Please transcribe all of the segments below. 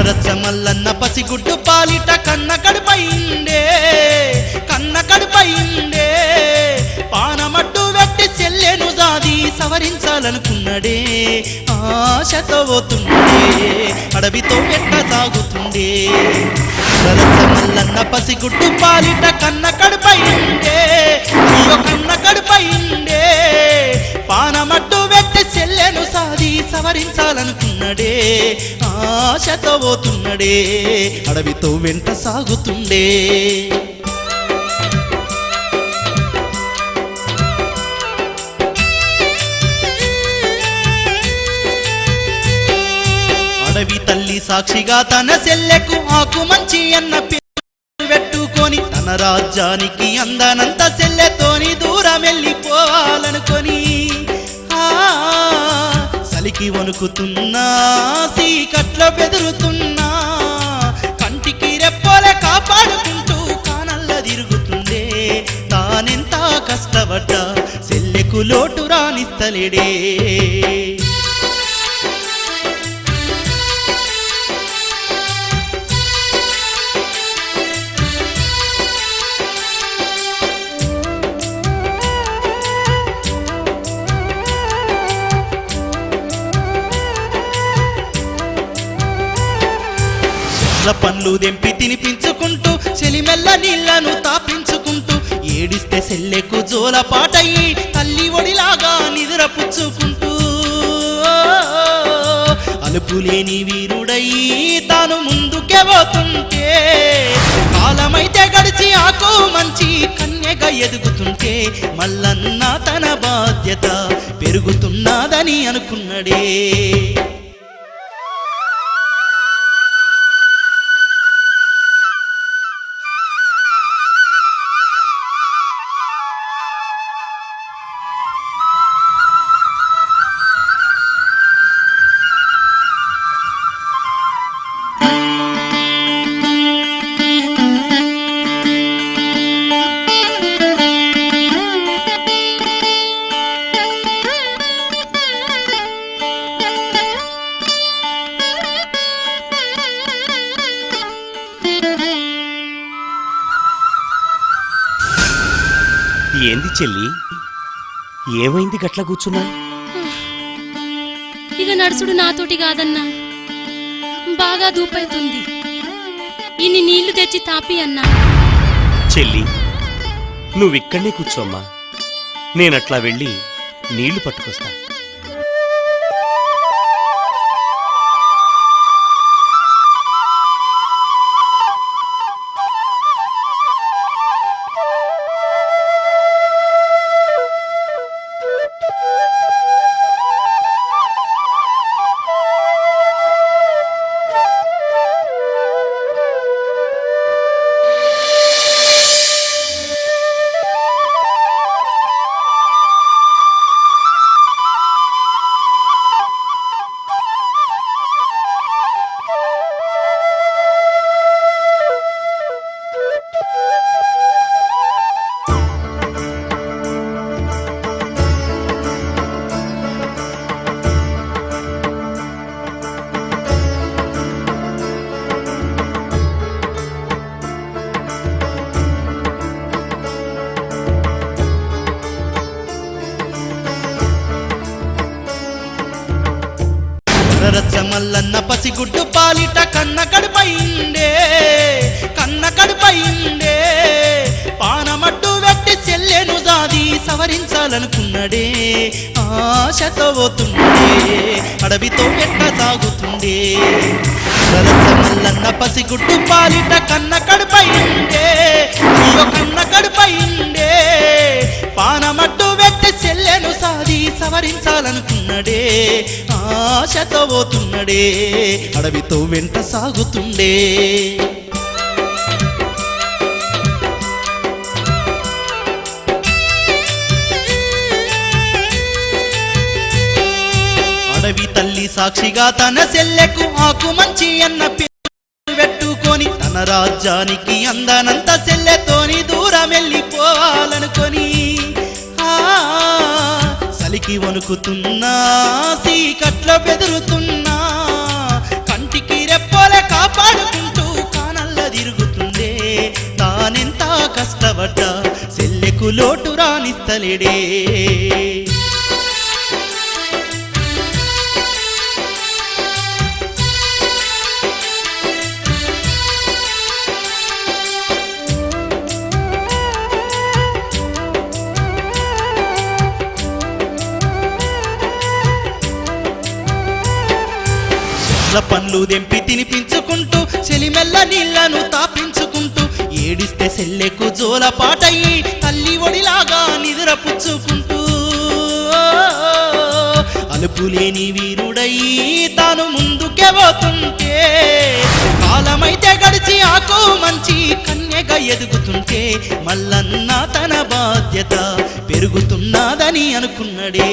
రచ్చమల్లన్న పసిగుడ్డు పాలిట కన్న కడుపైండే కన్న కడుపైండే. పానమట్టు వెట్టి చెల్లెను దాది సవరించాలనుకున్నాడే ఆశతో పోతుండే అడవితో వెట్ట సాగుతుండే. రచ్చమల్లన్న పసిగుడ్డు పాలిట కన్న కడుపైండే కన్న సవరించాలనుకున్నడే ఆశతో పోతున్నడే అడవితో వెంట సాగుతుండే. అడవి తల్లి సాక్షిగా తన సెల్లెకు ఆకు మంచి అన్న పెట్టుకొని తన రాజ్యానికి అందనంత సెల్లెతోని దూరం వెళ్ళిపోవాలనుకొని ఆ, సలికి వణుకుతున్నా సీకట్లో బెదురుతున్నా కంటికి రెప్పోలే కాపాడుకుంటూ కానల్ల తిరుగుతుందే. తానెంత కష్టపడ్డా సెల్లెకు లోటు రానిస్తలేడే. పండ్లు దెంపి తినిపించుకుంటూ చెలిమెల్ల నీళ్ళను తాపించుకుంటూ ఏడిస్తే సెల్లెకు జోల పాటయ్యి తల్లి ఒడిలాగా నిదురపుచ్చుకుంటూ అలుపులేని వీరుడై తాను ముందుకే పోతుంటే కాలమైతే గడిచి ఆకు మంచి కన్యగా ఎదుగుతుంటే మల్లన్న తన బాధ్యత పెరుగుతున్నదని అనుకున్నడే. చెల్లి ఏమైంది గట్ల కూర్చున్నా ఇక నడుచుడు నాతోటి కాదన్నా. బాగా దూపైతుంది. ఇన్ని నీళ్ళు తెచ్చి తాపి అన్నా. చెల్లి నువ్విక్కడనే కూర్చోమ్మా. నేనట్లా వెళ్ళి నీళ్ళు పట్టుకొస్తా. సవరించాలనుకున్నడే ఆశతో పోతుండే అడవితో వెంట సాగుతుండే సరసమల్లన్న మల్లన్న పసిగుడ్డు పాలిట కన్న కడుపైండే అయ్యో కన్న కడుపైండే పానమట్టు వెట్టి సెల్లెను సాది సవరించాలనుకున్నడే ఆశతో పోతున్నడే అడవితో వెంట సాగుతుండే. సాక్షిగా తన సెల్లెకు ఆకు మంచి అన్న పెట్టుకొని తన రాజ్యానికి అందనంత సెల్లెతోని దూరం వెళ్ళిపోవాలనుకొని సలికి వణుకుతున్నా సీకట్లో బెదురుతున్నా కంటికి రెప్పోలే కాపాడుకుంటూ కానల్ల తిరుగుతుందే. తానెంత కష్టపడ్డా సెల్లెకు లోటు రాణిస్తలేడే పండ్లు దెంపి తినిపించుకుంటూ చెలిమెల్ల నీళ్ళను తాపించుకుంటూ ఏడిస్తే సెల్లెకు జోల పాటయి తల్లి ఒడిలాగా నిద్రపుచ్చుకుంటూ అలుపులేని వీరుడయి తాను ముందుకే పోతుంటే కాలమైతే గడిచి ఆకో మంచి కన్యగా ఎదుగుతుంటే మల్లన్న తన బాధ్యత పెరుగుతున్నదని అనుకున్నడే.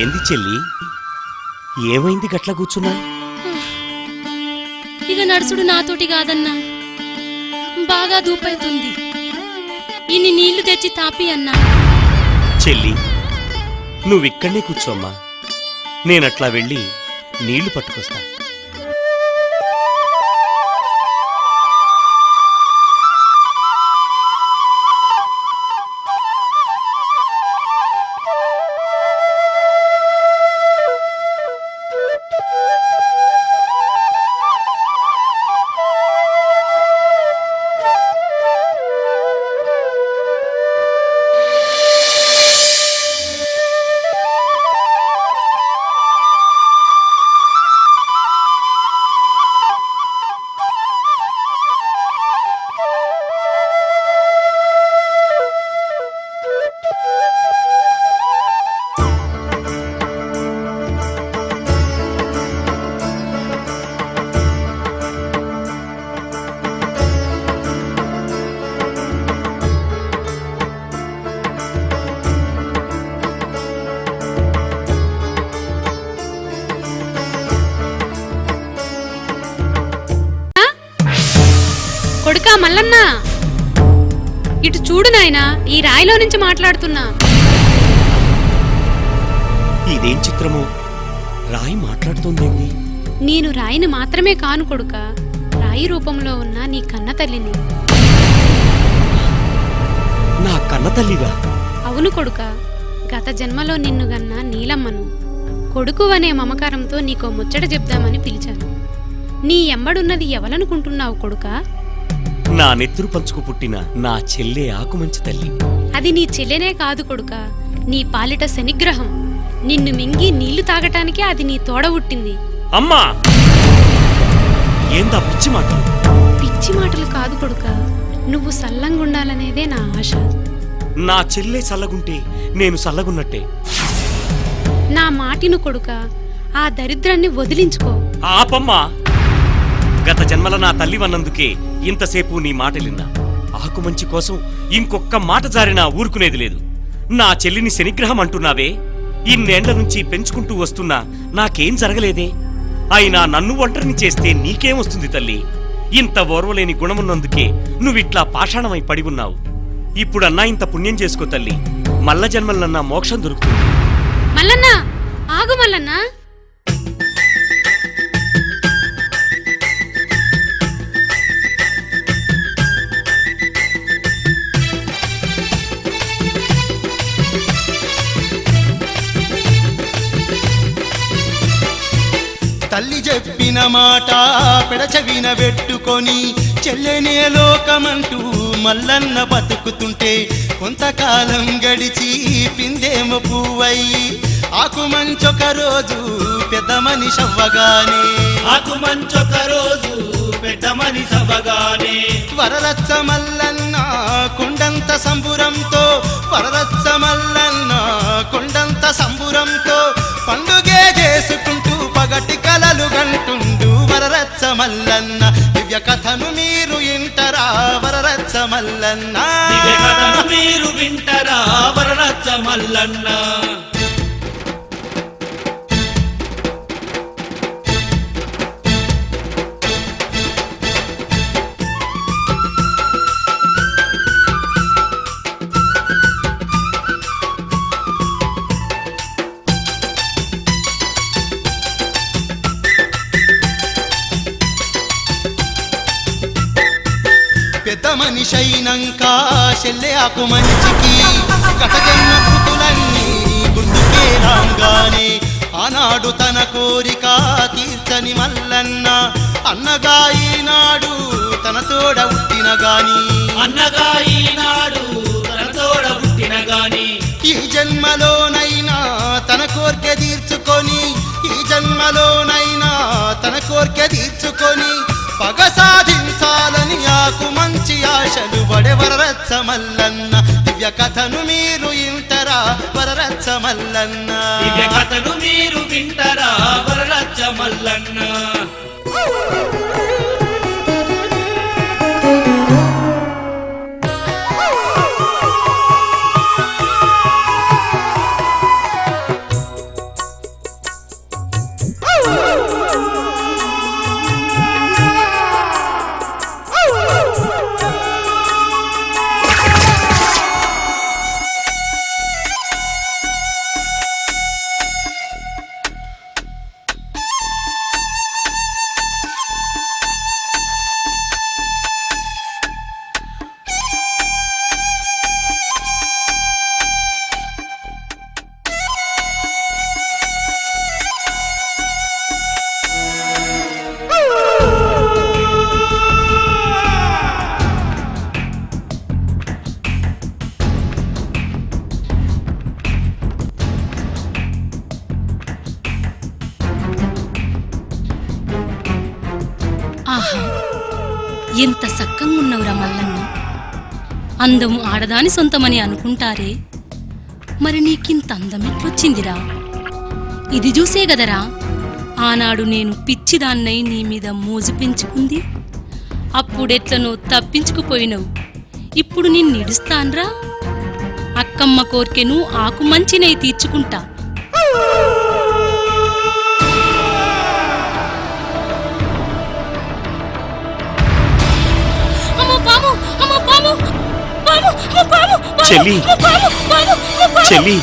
ఏంది చెల్లి? ఏమైంది గట్ల కూర్చున్నావు ఇక నడుచుడు నాతోటి కాదన్నా. బాగా దూపైతుంది. ఇన్ని నీళ్ళు తెచ్చి తాపి అన్నా. చెల్లి నువ్విక్కడనే కూర్చోమ్మా. నేనట్లా వెళ్ళి నీళ్ళు పట్టుకొస్తా. ఈ రాయిలో నుంచి మాట్లాడుతున్నా. ఇదేం చిత్రమో? రాయి మాట్లాడుతోందేంది నేను రాయిని మాత్రమే కాను కొడుక రాయి రూపంలో ఉన్న నీ కన్న తల్లిని. నా కన్న తల్లిగా? అవును కొడుక గత జన్మలో నిన్ను గన్న నీలమ్మను. కొడుకు అనే మమకారంతో నీకో ముచ్చట చెప్దామని పిలిచాను. నీ ఎంబడున్నది ఎవలనుకుంటున్నావు కొడుకా? నా నెత్తురు పంచుకు పుట్టిన నా చెల్లె ఆకుమంచి తల్లి. అది నీ చెల్లెనే కాదు కొడుక. నీ పాలిట శనిగ్రహం. నిన్ను మింగి నీళ్ళు తాగటానికే అది నీ తోడ పుట్టింది. అమ్మా! ఏందా పిచ్చి మాటలు? పిచ్చి మాటలు కాదు కొడుక. నువ్వు సల్లంగుండాలనేదే నా ఆశ. నా చెల్లె చల్లగుంటే నేను చల్లగున్నట్టే నా మాటిను కొడుక ఆ దరిద్రాన్ని వదిలించుకో. ఆపమ్మా! గత జన్మల నా తల్లి వన్నందుకే ఇంతసేపు నీ మాటలిన్నా ఆకుమంచి కోసం ఇంకొక్క మాట జారినా ఊరుకునేది లేదు. నా చెల్లిని శనిగ్రహం అంటున్నావే. ఇన్నేండ్ల నుంచి పెంచుకుంటూ వస్తున్నా నాకేం జరగలేదే. అయినా నన్ను ఒంటరిని చేస్తే నీకేం వస్తుంది తల్లి? ఇంత ఓర్వలేని గుణమున్నందుకే నువ్విట్లా పాషాణమై పడి ఉన్నావు. ఇప్పుడన్నా ఇంత పుణ్యం చేసుకో తల్లి. మల్ల జన్మలన్నా మోక్షం దొరుకుతుంది. మల్లన్నా! ఆగు మల్లన్నా! చెప్పిన మాట పెడచవిన పెట్టుకొని చెల్లెనే లోకమంటూ మల్లన్న బతుకుతుంటే కొంతకాలం గడిచి పిందేమ పువ్వయ్యి ఆకు మంచొక రోజు పెద్ద మనిషి అవ్వగానే. ఆకు మంచొక రోజు పెద్ద మనిషి అవ్వగానే. వరలచ్చ మల్లన్న కొండంత సంబురంతో వరలచ్చ మల్లన్న కొండంత సంబురంతో పండుగే చేసుకుంటూ మల్లన్న దివ్య కథను మీరు ఇంటరా వరరచ్చ మల్లన్న దివ్య కథను మీరు వింటరా వరరచ్చ మల్లన్న చెల్లె ఆకు మంచికి. గత జన్మ కృతులన్నీ గుర్తుకే రాంగానే. ఆనాడు తన కోరిక తీర్చని మల్లన్న. అన్నగా ఈనాడు తన తోడ ఉట్టిన గాని. అన్నగా ఈనాడు తన తోడ పుట్టిన గాని. ఈ జన్మలోనైనా తన కోరిక తీర్చుకొని. ఈ జన్మలోనైనా తన కోరిక తీర్చుకొని. పగ సాధించాలని ఆకు మంచి ఆశలు వడే వరరచ్చ మల్లన్న దివ్య కథను మీరు ఇంటరా వరరచ్చ మల్లన్న దివ్య కథను మీరు వింటరా? వరరచ్చ మల్లన్న ఎంత సక్కంగున్నవురా మల్లన్న. అందము ఆడదాని సొంతమని అనుకుంటారే. మరి నీకింత అందమిట్లొచ్చిందిరా? ఇది చూసే గదరా? ఆనాడు నేను పిచ్చిదాన్నై నీ మీద మోజు పెంచుకుంది. అప్పుడెట్లనో తప్పించుకుపోయినవు. ఇప్పుడు నిన్ను ఇడుస్తాన్రా అక్కమ్మ కోర్కెను ఆకు మంచినై తీర్చుకుంటా. చెల్లి. పాము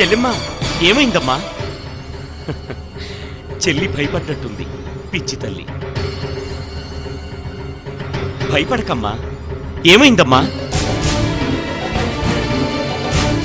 చెల్లిమ్మా ఏమైందమ్మా? చెల్లి భయపడ్డట్టుంది పిచ్చి తల్లి. భయపడకమ్మా. ఏమైందమ్మా?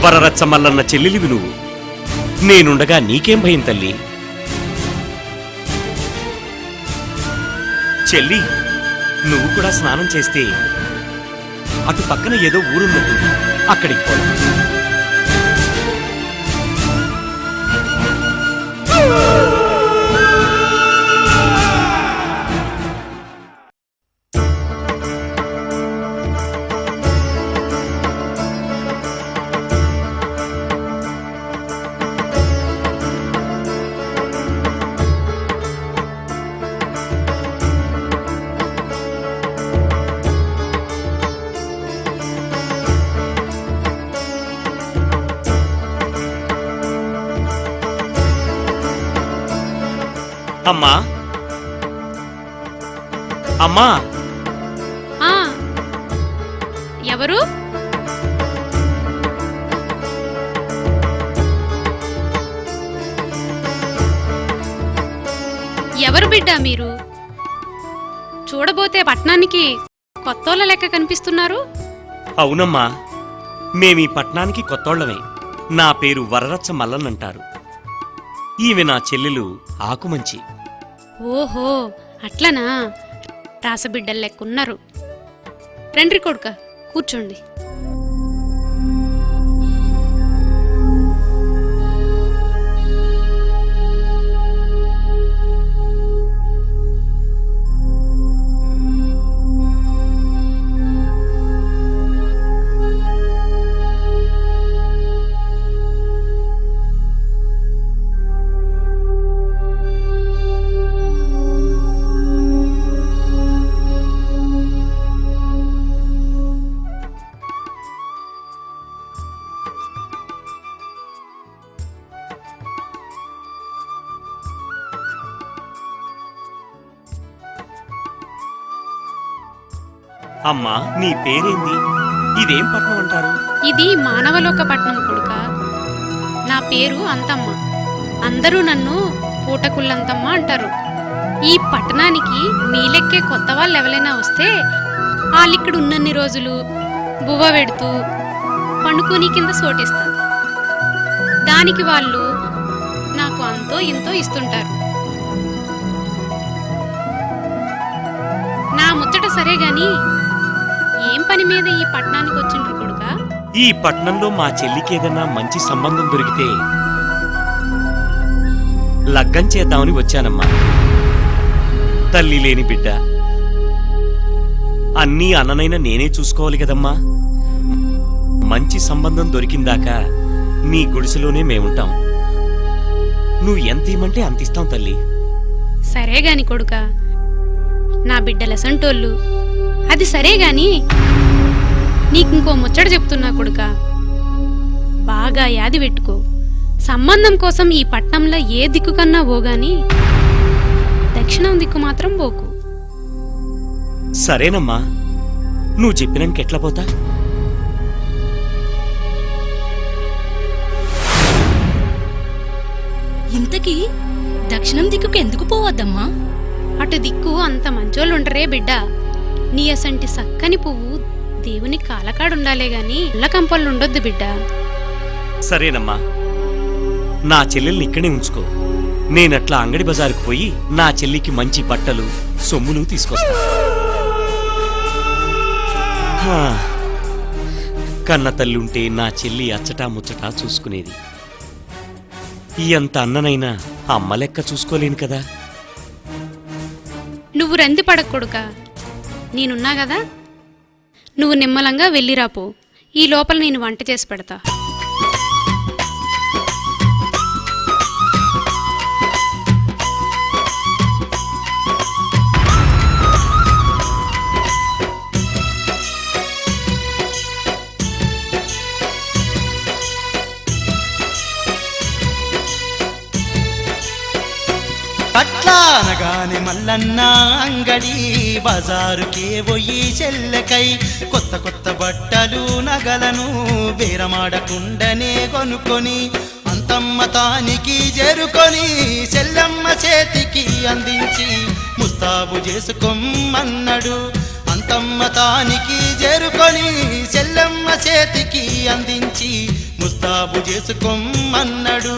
వరరచ్చ మల్లన్న చెల్లెలివి నువ్వు. నేనుండగా నీకేం భయం తల్లి? చెల్లి నువ్వు కూడా స్నానం చేస్తే అటు పక్కన ఏదో ఊరున్నట్టుంది అక్కడికి పోదాం అమ్మా. ఆ ఎవరు? ఎవరు బిడ్డ మీరు? చూడబోతే పట్నానికి కొత్తోళ్ళ లెక్క కనిపిస్తున్నారు? అవునమ్మా. మేమీ పట్నానికి కొత్తోళ్ళమే. నా పేరు వరరచ్చ మల్లనంటారు ఈమె నా చెల్లెలు ఆకుమంచి. ఓహో అట్లనా? రాసబిడ్డలు లెక్కున్నారు రండ్రి కొడుక కూర్చోండి. అమ్మా నీ పేరేంది? ఇదేం పట్నం అంటారు? ఇది మానవలోక పట్నం కొడుక. నా పేరు అంతమ్మ. అందరూ నన్ను పూటకుళ్ళంతమ్మ అంటారు. ఈ పట్టణానికి నీలెక్కే కొత్త వాళ్ళు ఎవరైనా వస్తే వాళ్ళిక్కడ ఉన్నన్ని రోజులు బువ్వ పెడుతూ పండుకొని కింద సోటిస్తారు దానికి వాళ్ళు నాకు అంతో ఇంతో ఇస్తుంటారు. నా ముచ్చట సరే గాని ఏం పని మీద ఈ పట్టణానికి వచ్చిండ్రు కొడుకా? ఈ పట్నంలో మా చెల్లికి ఏదైనా మంచి సంబంధం దొరికితే లగ్గం చేద్దామని వచ్చానమ్మా. తల్లి లేని బిడ్డ. అన్నీ అన్ననైనా నేనే చూసుకోవాలి కదమ్మా. మంచి సంబంధం దొరికిందాకా నీ గుడిసెలోనే మేముంటాం. నువ్వు ఎంత ఇమ్మంటే అంత ఇస్తాం తల్లి. సరే గాని కొడుక నా బిడ్డల సంటోళ్ళు అది సరే గాని నీకింకో ముచ్చట చెప్తున్నా కొడుక. బాగా యాది పెట్టుకో. సంబంధం కోసం ఈ పట్నంలో ఏ దిక్కు కన్నా పోగాని దక్షిణం దిక్కు మాత్రం పోకు. సరేనమ్మా. నువ్వు చెప్పినాక ఎట్లా పోతా? ఇంతకీ దక్షిణం దిక్కుకు ఎందుకు పోవద్దమ్మా? అటు దిక్కు అంత మంచోళ్ళు ఉండరే బిడ్డ. నీ అసంటి సక్కని పువ్వు దేవుని కాలకాడుండాలే గాని ఉండొద్దు బిడ్డ. సరేనమ్మా. నా చెల్లెల్ని ఇక్కడే ఉంచుకో. నేనట్లా అంగడి బజారుకు పోయి నా చెల్లికి మంచి బట్టలు సొమ్ములు తీసుకొస్తా. హా, కన్న తల్లుంటే నా చెల్లి అచ్చటా ముచ్చటా చూసుకునేది. ఈ అంత అన్ననైనా అమ్మ లెక్క చూసుకోలేను కదా. నువ్వు రంది పడకొడుక నేనున్నా కదా నువ్వు నిమ్మలంగా వెళ్ళిరాపో ఈ లోపల నేను వంట చేసి పెడతా. కట్లానగానే మల్లన్న అంగడి బజారుకే పోయి చెల్లకై కొత్త కొత్త బట్టలు నగలను బేరమాడకుండనే కొనుక్కొని అంతమ్మ తానికి చేరుకొని చెల్లమ్మ చేతికి అందించి ముస్తాబు చేసుకోమన్నాడు అంతమ్మ తానికి చేరుకొని చెల్లమ్మ చేతికి అందించి ముస్తాబు చేసుకోమన్నాడు